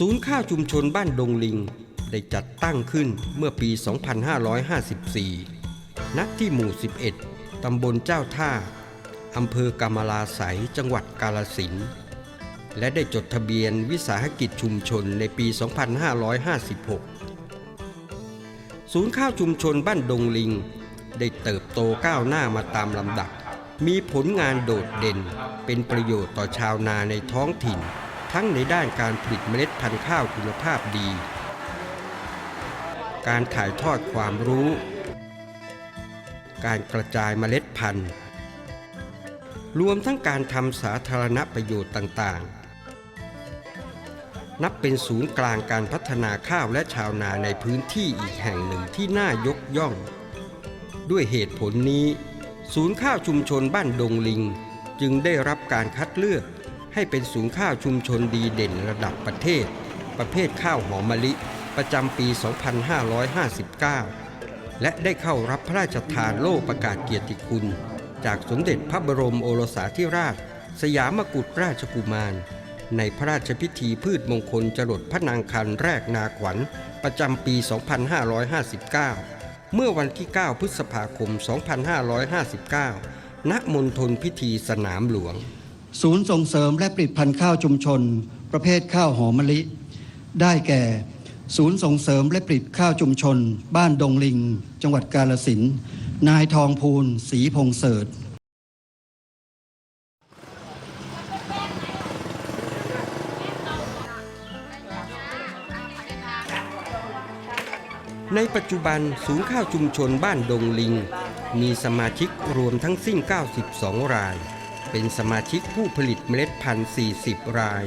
ศูนย์ข้าวชุมชนบ้านดงลิง ได้จัดตั้งขึ้นเมื่อปี 2554 ณ ที่หมู่ 11 ตำบลเจ้าท่า อำเภอกำมะลาไสยจังหวัดกาลสิน และได้จดทะเบียนวิสาหกิจชุมชนในปี 2556 ศูนย์ข้าวชุมชนบ้านดงลิง ได้เติบโตก้าวหน้ามาตามลำดับ มีผลงานโดดเด่น เป็นประโยชน์ต่อชาวนาในท้องถิ่น ทั้งในด้านการผลิตเมล็ดพันธุ์ข้าวคุณภาพดี การถ่ายทอดความรู้ การกระจายเมล็ดพันธุ์ รวมทั้งการทำสาธารณประโยชน์ต่างๆ นับเป็นศูนย์กลางการพัฒนาข้าวและชาวนาในพื้นที่อีกแห่งหนึ่งที่น่ายกย่อง ด้วยเหตุผลนี้ ศูนย์ข้าวชุมชนบ้านดงลิง จึงได้รับการคัดเลือก ให้เป็นศูนย์ข้าวชุมชนดีเด่นระดับประเทศ ประเภทข้าวหอมมะลิ ประจำปี 2559 และได้เข้ารับพระราชทานโล่ประกาศเกียรติคุณ จากสมเด็จพระบรมโอรสาธิราช สยามกุฎราชกุมาร ในพระราชพิธีพืชมงคลจรดพระนางคันแรกนาขวัญ ประจำปี 2559 เมื่อวันที่ 9 พฤษภาคม 2559ณมณฑลพิธีสนามหลวง ศูนย์ส่งเสริมและผลิตภัณฑ์ข้าวชุมชน ประเภทข้าวหอมมะลิ ได้แก่ ศูนย์ส่งเสริมและผลิตข้าวชุมชน บ้านดงลิง จังหวัดกาลสินนายทองพูนศรีพงเสริฐในปัจจุบันศูนย์ข้าวชุมชนบ้านดงลิง มีสมาชิกรวมทั้งสิ้น 92 ราย เป็นสมาชิกผู้ผลิตเมล็ดพันธุ์ 40 ราย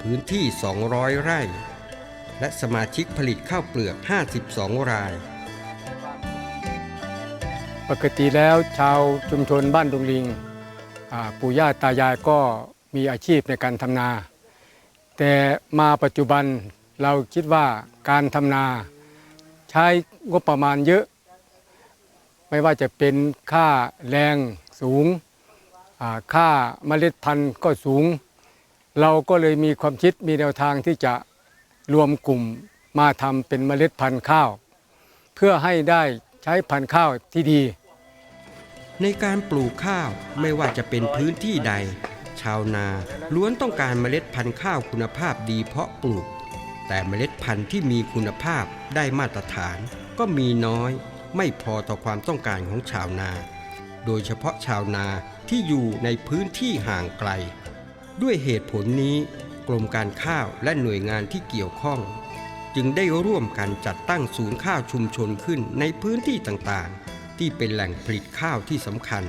พื้นที่ 200 ไร่ และสมาชิกผลิตข้าวเปลือก 52 ราย ปกติแล้วชาวชุมชนบ้านดงลิงปู่ย่าตายายก็มีอาชีพในการทำนา แต่มาปัจจุบันเราคิดว่าการทำนา ใช้งบประมาณเยอะ ไม่ว่าจะเป็นค่าแรงสูง ค่าเมล็ดพันธุ์ก็สูง เราก็เลยมีความคิดมีแนวทางที่จะรวมกลุ่มมาทำเป็นเมล็ดพันธุ์ข้าว เพื่อให้ได้ใช้พันธุ์ข้าวที่ดี ในการปลูกข้าวไม่ว่าจะเป็นพื้นที่ใด ชาวนาล้วนต้องการเมล็ดพันธุ์ข้าวคุณภาพดีเพาะปลูก แต่เมล็ดพันธุ์ที่มีคุณภาพได้มาตรฐาน ก็มีน้อย ไม่พอต่อความต้องการของชาวนา โดยเฉพาะชาวนาที่อยู่ในพื้นที่ห่างไกล ด้วยเหตุผลนี้ กรมการข้าวและหน่วยงานที่เกี่ยวข้อง จึงได้ร่วมกันจัดตั้งศูนย์ข้าวชุมชนขึ้นในพื้นที่ต่างๆ ที่เป็นแหล่งผลิตข้าวที่สำคัญ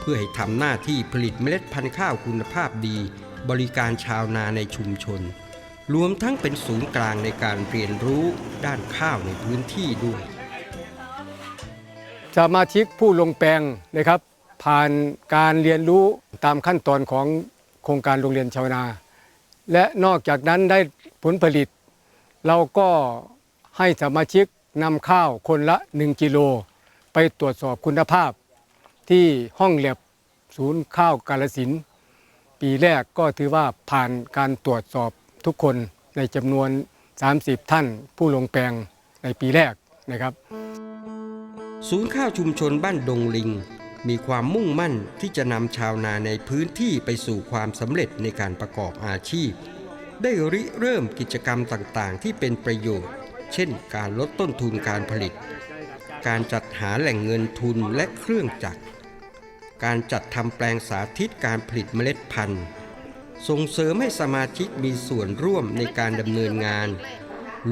เพื่อให้ทำหน้าที่ผลิตเมล็ดพันธุ์ข้าวคุณภาพดี บริการชาวนาในชุมชน รวมทั้งเป็นศูนย์กลางในการเรียนรู้ด้านข้าวในพื้นที่ด้วย สมาชิกผู้ลงแปลงนะครับ ผ่านการเรียนรู้ตามขั้นตอนของโครงการโรงเรียนชาวนา และนอกจากนั้นได้ผลผลิต เราก็ให้สมาชิกนำข้าวคนละ 1 กิโล ไปตรวจสอบคุณภาพ ที่ห้องแลบศูนย์ข้าวกาลสิน ปีแรกก็ถือว่าผ่านการตรวจสอบทุกคนในจำนวน 30 ท่านผู้ลงแปลงในปีแรกนะครับ ศูนย์ข้าวชุมชนบ้านดงลิง มีความมุ่งมั่นที่จะนำชาวนาในพื้นที่ไปสู่ความสำเร็จในการประกอบอาชีพ ได้ริเริ่มกิจกรรมต่างๆ ที่เป็นประโยชน์ เช่น การลดต้นทุนการผลิต การจัดหาแหล่งเงินทุนและเครื่องจักร การจัดทำแปลงสาธิตการผลิตเมล็ดพันธุ์ ส่งเสริมให้สมาชิกมีส่วนร่วมในการดำเนินงาน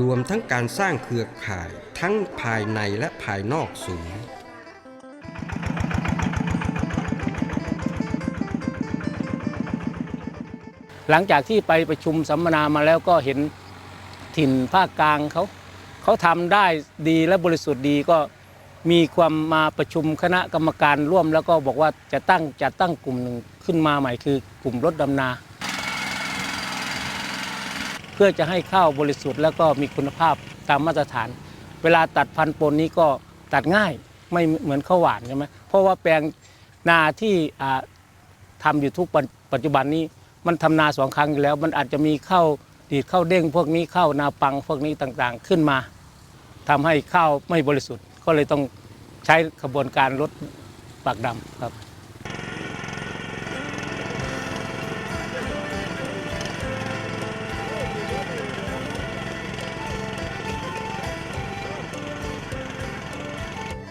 รวมทั้งการสร้างเครือข่ายทั้งภายในและภายนอกศูนย์หลังจากที่ไปประชุมสัมมนามาแล้วก็เห็นถิ่นภาคกลางเขาเขาทำได้ดีและบริสุทธิ์ดีก็มีความมาประชุมคณะกรรมการร่วม แล้วก็บอกว่าจะตั้งจะตั้งกลุ่มหนึ่งขึ้นมาใหม่คือกลุ่มรถดำนา เพื่อจะให้ข้าวบริสุทธิ์แล้วก็มีคุณภาพตามมาตรฐาน เวลาตัดพันธุ์ปนนี้ก็ตัดง่ายไม่เหมือนข้าวหวานใช่ไหมเพราะว่าแปลงนาที่อ่าทำอยู่ทุกปัจปัจจุบันนี้มันทำนาสองครั้งอยู่แล้ว มันอาจจะมีข้าวดีดข้าวเด้งพวกนี้ข้าวนาปังพวกนี้ต่างๆ ขึ้นมาทำให้ข้าวไม่บริสุทธิ์ก็เลยต้องใช้กระบวนการลดปากดำครับ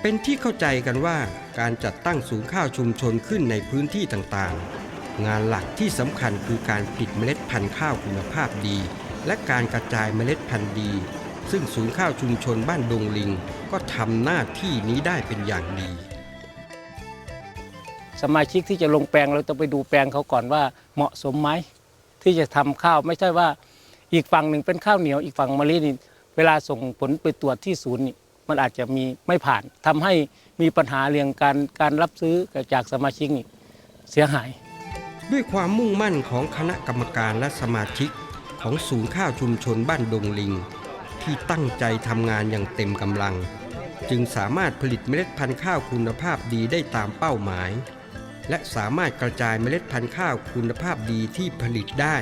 เป็นที่เข้าใจกันว่าการจัดตั้งศูนย์ข้าวชุมชนขึ้นในพื้นที่ต่างๆ งานหลักที่สำคัญคือการผลิตเมล็ดพันธุ์ข้าวคุณภาพดี และการกระจายเมล็ดพันธุ์ดี ซึ่งศูนย์ข้าวชุมชนบ้านดงลิง ก็ทำหน้าที่นี้ได้เป็นอย่างดี สมาชิกที่จะลงแปลงเราต้องไปดูแปลงเขาก่อนว่าเหมาะสมไหมที่จะทำข้าวไม่ใช่ว่าอีกฝั่งหนึ่งเป็นข้าวเหนียวอีกฝั่งมะลินี่เวลาส่งผลไปตรวจที่ศูนย์นี่ มันอาจจะมีไม่ผ่านทำให้มีปัญหาเรื่องการการรับซื้อจากสมาชิกเสียหาย ด้วยความมุ่งมั่นของคณะกรรมการและสมาชิกของศูนย์ข้าวชุมชนบ้านดงลิง ที่ตั้งใจทำงานอย่างเต็มกำลัง จึงสามารถผลิตเมล็ดพันธุ์ข้าวคุณภาพดีได้ตามเป้าหมาย และสามารถกระจายเมล็ดพันธุ์ข้าวคุณภาพดีที่ผลิตได้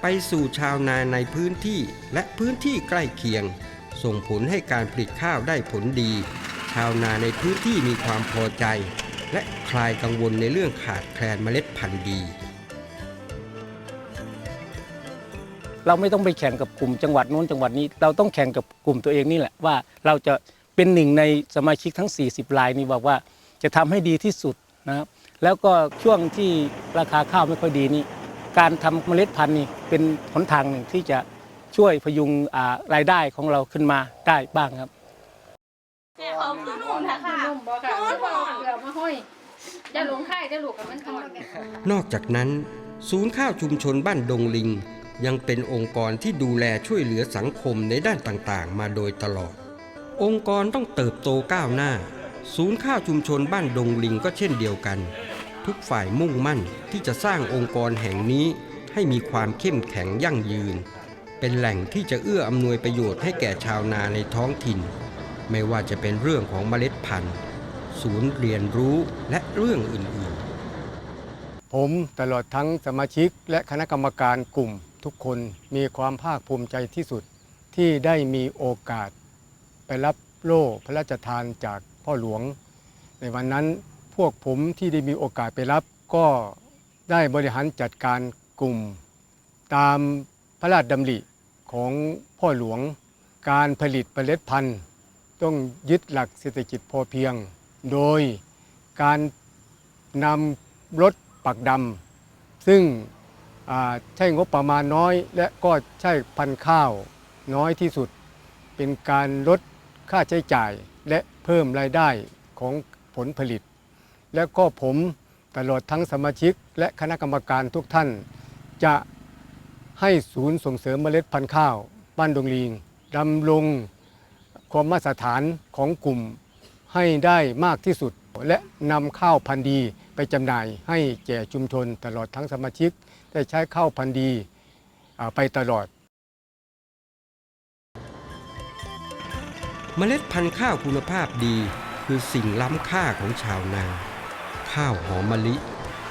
ไปสู่ชาวนาในพื้นที่และพื้นที่ใกล้เคียง ส่งผลให้การผลิตข้าวได้ผลดี ชาวนาในพื้นที่มีความพอใจ และคลายกังวลในเรื่องขาดแคลนเมล็ดพันธุ์ดี เราไม่ต้องไปแข่งกับกลุ่มจังหวัดนู้นจังหวัดนี้ เราต้องแข่งกับกลุ่มตัวเองนี่แหละว่าเราจะเป็นหนึ่งในสมาชิกทั้ง 40รายนี้บอกว่าจะทำให้ดีที่สุดนะครับแล้วก็ช่วงที่ราคาข้าวไม่ค่อยดีนี่การทำเมล็ดพันธุ์นี่เป็นหนทางหนึ่งที่จะ ช่วยพยุงรายได้ของเราขึ้นมาได้บ้างครับเขาคือนุ่มนะคะนุ่มบอกค่ะไม่บอกเกือมาห้อยจะหลงค่ายจะหลูกกับมันทอดนอกจากนั้น ศูนย์ข้าวชุมชนบ้านดงลิง ยังเป็นองค์กรที่ดูแลช่วยเหลือสังคมในด้านต่างๆ มาโดยตลอด องค์กรต้องเติบโตก้าวหน้า ศูนย์ข้าวชุมชนบ้านดงลิงก็เช่นเดียวกัน ทุกฝ่ายมุ่งมั่นที่จะสร้างองค์กรแห่งนี้ให้มีความเข้มแข็งยั่งยืน เป็นแหล่งที่จะเอื้ออำนวยประโยชน์ให้แก่ชาวนาในท้องถิ่น ไม่ว่าจะเป็นเรื่องของเมล็ดพันธุ์ ศูนย์เรียนรู้และเรื่องอื่นๆ ผมตลอดทั้งสมาชิกและคณะกรรมการกลุ่มทุกคนมีความภาคภูมิใจที่สุดที่ได้มีโอกาส ไปรับโล่พระราชทานจากพ่อหลวง ในวันนั้นพวกผมที่ได้มีโอกาสไปรับก็ได้บริหารจัดการกลุ่ม ตามพระราชดำริ ของพ่อหลวง การผลิตเมล็ดพันธุ์ ต้องยึดหลักเศรษฐกิจพอเพียง โดยการนำรถปักดำซึ่งใช้งบประมาณน้อย และก็ใช้พันธุ์ข้าวน้อยที่สุด เป็นการลดค่าใช้จ่ายและเพิ่มรายได้ของผลผลิต และก็ผมตลอดทั้งสมาชิกและคณะกรรมการทุกท่านจะ ให้ศูนย์ส่งเสริมเมล็ดพันธุ์ข้าว บ้านดงลีงดำรงความมาตรฐานของกลุ่มให้ได้มากที่สุด และนำข้าวพันธุ์ดีไปจำหน่ายให้แก่ชุมชนตลอดทั้งสมาชิก ได้ใช้ข้าวพันธุ์ดีไปตลอด เมล็ดพันธุ์ข้าวคุณภาพดีคือสิ่งล้ำค่าของชาวนา ข้าวหอมมะลิ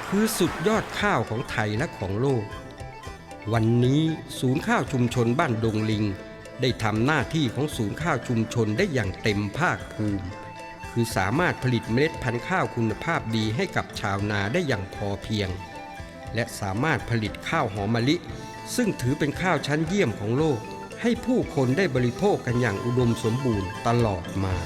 คือสุดยอดข้าวของไทยและของโลก วันนี้ศูนย์ข้าวชุมชนบ้านดงลิง ได้ทำหน้าที่ของศูนย์ข้าวชุมชนได้อย่างเต็มภาคภูมิ คือสามารถผลิตเมล็ดพันธุ์ข้าวคุณภาพดีให้กับชาวนาได้อย่างพอเพียง และสามารถผลิตข้าวหอมมะลิ ซึ่งถือเป็นข้าวชั้นเยี่ยมของโลก ให้ผู้คนได้บริโภคกันอย่างอุดมสมบูรณ์ตลอดมา